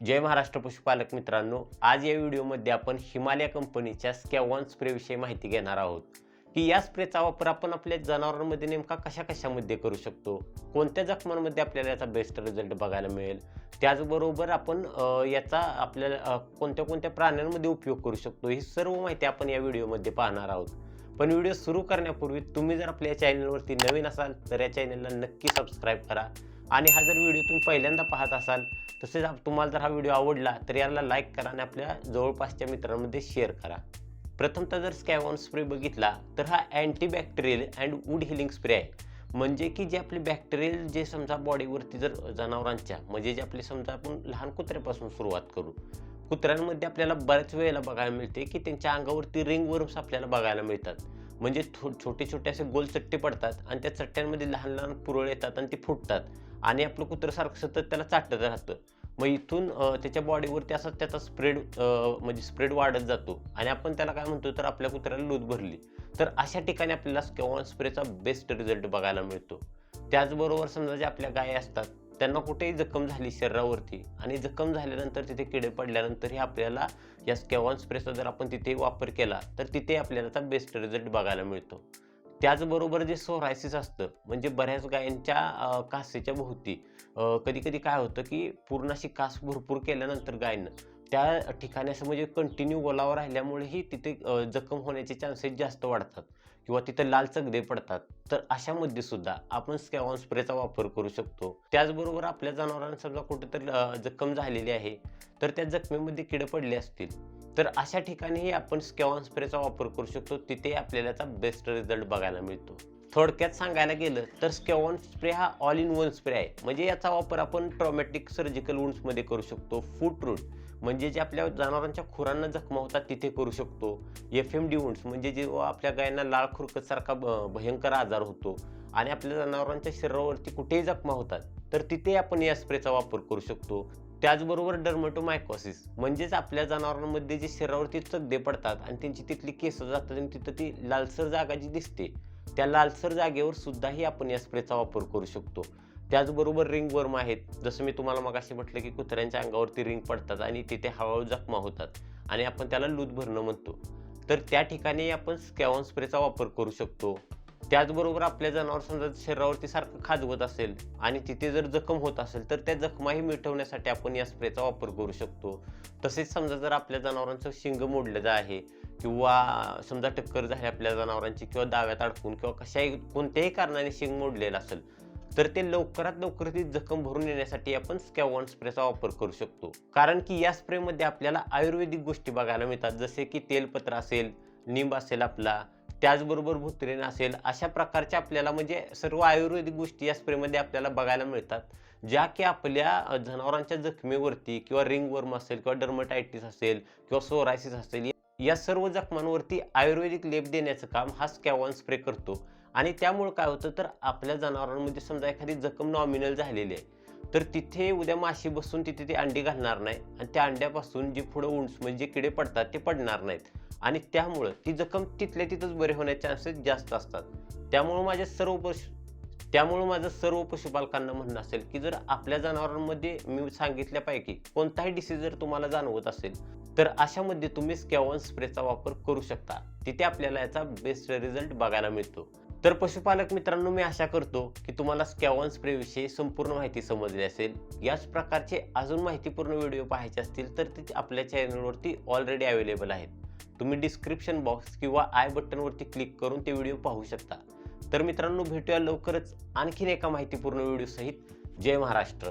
जय महाराष्ट्र पशुपालक मित्रांनो आज या व्हिडिओमध्ये आपण हिमालय कंपनीच्या स्कॅवॉन स्प्रेविषयी माहिती घेणार आहोत. की या स्प्रेचा वापर आपण आपल्या जनावरांमध्ये नेमका कशा कशामध्ये करू शकतो? कोणत्या जखमांमध्ये आपल्याला याचा बेस्ट रिझल्ट बघायला मिळेल? त्याचबरोबर आपण याचा आपल्याला कोणत्या कोणत्या प्राण्यांमध्ये उपयोग करू शकतो? ही सर्व माहिती आपण या व्हिडिओमध्ये पाहणार आहोत. पण व्हिडिओ सुरू करण्यापूर्वी तुम्ही जर आपल्या चॅनलवरती नवीन असाल तर या चॅनलला नक्की सबस्क्राईब करा. आणि हा जर व्हिडिओ तुम्ही पहिल्यांदा पाहत असाल तसेच तुम्हाला जर हा व्हिडिओ आवडला तर याला लाईक करा आणि आपल्या जवळपासच्या मित्रांमध्ये शेअर करा. प्रथमतः जर स्कॅवॉन स्प्रे बघितला तर हा antibacterial and wound healing spray आहे. म्हणजे की जे आपले बॅक्टेरियल जे समजा बॉडीवरती जर जनावरांच्या म्हणजे जे आपले समजा आपण लहान कुत्र्यापासून सुरुवात करू कुत्र्यांमध्ये आपल्याला बऱ्याच वेळेला बघायला मिळते की त्यांच्या अंगावरती रिंग वर्म्स आपल्याला बघायला मिळतात. म्हणजे थो छोटे छोटे असे गोल चट्टे पडतात आणि त्या चट्ट्यांमध्ये लहान लहान पुरळ येतात आणि ते फुटतात. आणि आपलं कुत्रं सारखं सतत त्याला चाटत राहतं. मग इथून त्याच्या बॉडीवरती असा त्याचा स्प्रेड म्हणजे स्प्रेड वाढत जातो. आणि आपण त्याला काय म्हणतो तर आपल्या कुत्र्याला लूज भरली. तर अशा ठिकाणी आपल्याला स्कॅवॉन स्प्रेचा बेस्ट रिझल्ट बघायला मिळतो. त्याचबरोबर समजा जे आपल्या गाय असतात त्यांना कुठेही जखम झाली शरीरावरती आणि जखम झाल्यानंतर तिथे किडे पडल्यानंतरही आपल्याला या स्कॅवॉन स्प्रेचा जर आपण तिथे वापर केला तर तिथे आपल्याला त्या बेस्ट रिझल्ट बघायला मिळतो. त्याचबरोबर जे सोरायसिस असतं म्हणजे बऱ्याच गायींच्या कासेच्या भोवती कधी कधी काय होतं की पूर्ण अशी कास भरपूर केल्यानंतर गायनं त्या ठिकाणी असं म्हणजे कंटिन्यू गोलावर राहिल्यामुळेही तिथे जखम होण्याचे चान्सेस जास्त वाढतात. किंवा तिथे लाल चगदे पडतात. तर अशामध्ये सुद्धा आपण स्कॅवॉन स्प्रेचा वापर करू शकतो. त्याचबरोबर आपल्या जनावरांना समजा कुठेतरी जखम झालेली आहे तर त्या जखमेमध्ये किडे पडले असतील तर अशा ठिकाणीही आपण स्कॅवॉन स्प्रेचा वापर करू शकतो. तिथे आपल्याला बेस्ट रिझल्ट बघायला मिळतो. थोडक्यात सांगायला गेलं तर स्केवॉन स्प्रे हा ऑल इन वन स्प्रे आहे. म्हणजे याचा वापर आपण ट्रॉमॅटिक सर्जिकल वुंड्समध्ये करू शकतो फूट रूट म्हणजे जे आपल्या जनावरांच्या खुरांना जखमा होतात तिथे करू शकतो. एफ एम डी वुंड्स म्हणजे जे आपल्या गायांना लाळ खुरकतसारखा भयंकर आजार होतो आणि आपल्या जनावरांच्या शरीरावरती कुठेही जखमा होतात तर तिथे आपण या स्प्रेचा वापर करू शकतो. त्याचबरोबर डर्मॅटोमायकोसिस म्हणजेच आपल्या जनावरांमध्ये जे शरीरावरती चगदे पडतात आणि त्यांची तिथली केस जातात आणि तिथं ती लालसर जागा जी दिसते त्या लालसर जागेवर सुद्धाही आपण या स्प्रेचा वापर करू शकतो. त्याचबरोबर रिंग वर्म आहेत. जसं मी तुम्हाला मगाशी म्हटलं की कुत्र्यांच्या अंगावरती रिंग पडतात आणि तिथे हळूहळू जखमा होतात आणि आपण त्याला लूज भरणं म्हणतो. तर त्या ठिकाणी आपण स्कॅवॉन स्प्रेचा वापर करू शकतो. त्याचबरोबर आपल्या जनावर समजा शरीरावरती सारखं खाजवत असेल आणि तिथे जर जखम होत असेल तर त्या जखमाही मिटवण्यासाठी आपण या स्प्रेचा वापर करू शकतो. तसेच समजा जर आपल्या जनावरांचं शिंग मोडलेलं आहे किंवा समजा टक्कर झाली आपल्या जनावरांची किंवा दाव्यात अडकून किंवा कशाही कोणत्याही कारणाने शिंग मोडलेलं असेल तर ते लवकरात लवकर ती जखम भरून येण्यासाठी आपण स्कॅवॉन स्प्रेचा वापर करू शकतो. कारण की या स्प्रेमध्ये आपल्याला आयुर्वेदिक गोष्टी बघायला मिळतात जसे की तेलपत्र असेल निंब असेल आपला त्याचबरोबर भुत्रेन असेल अशा प्रकारच्या आपल्याला म्हणजे सर्व आयुर्वेदिक गोष्टी या स्प्रेमध्ये आपल्याला बघायला मिळतात ज्या की आपल्या जनावरांच्या जखमेवरती किंवा रिंगवर्म असेल किंवा डर्मटायटिस असेल किंवा सोरायसिस असेल या सर्व जखमांवरती आयुर्वेदिक लेप देण्याचं काम हा स्कॅवॉन स्प्रे करतो. आणि त्यामुळं काय होतं तर आपल्या जनावरांमध्ये समजा एखादी जखम नॉमिनल झालेली आहे तर तिथे उद्या माशी बसून तिथे ती अंडी घालणार नाही आणि त्या अंड्यापासून जे पुढं उंच म्हणजे किडे पडतात ते पडणार नाहीत. आणि त्यामुळं ती जखम तिथल्या तिथंच बरे होण्याचे चान्सेस जास्त असतात. त्यामुळं माझ्या सर्व पशु त्यामुळं माझं सर्व पशुपालकांना म्हणणं असेल की जर आपल्या जनावरांमध्ये मी सांगितल्यापैकी कोणताही डिसीज जर तुम्हाला जाणवत असेल तर अशामध्ये तुम्ही स्कॅवॉन स्प्रेचा वापर करू शकता. तिथे आपल्याला याचा बेस्ट रिझल्ट बघायला मिळतो. तर पशुपालक मित्रांनो मी आशा करतो की तुम्हाला स्कॅवॉन स्प्रे विषयी संपूर्ण माहिती समजली असेल. याच प्रकारचे अजून माहितीपूर्ण व्हिडिओ पाहायचे असतील तर ते आपल्या चॅनलवरती ऑलरेडी अवेलेबल आहेत. तुम्ही डिस्क्रिप्शन बॉक्स किंवा आय बटनवरती क्लिक करून ते व्हिडिओ पाहू शकता. तर मित्रांनो भेटूया लवकरच आणखीन एका माहितीपूर्ण व्हिडिओ सहित. जय महाराष्ट्र.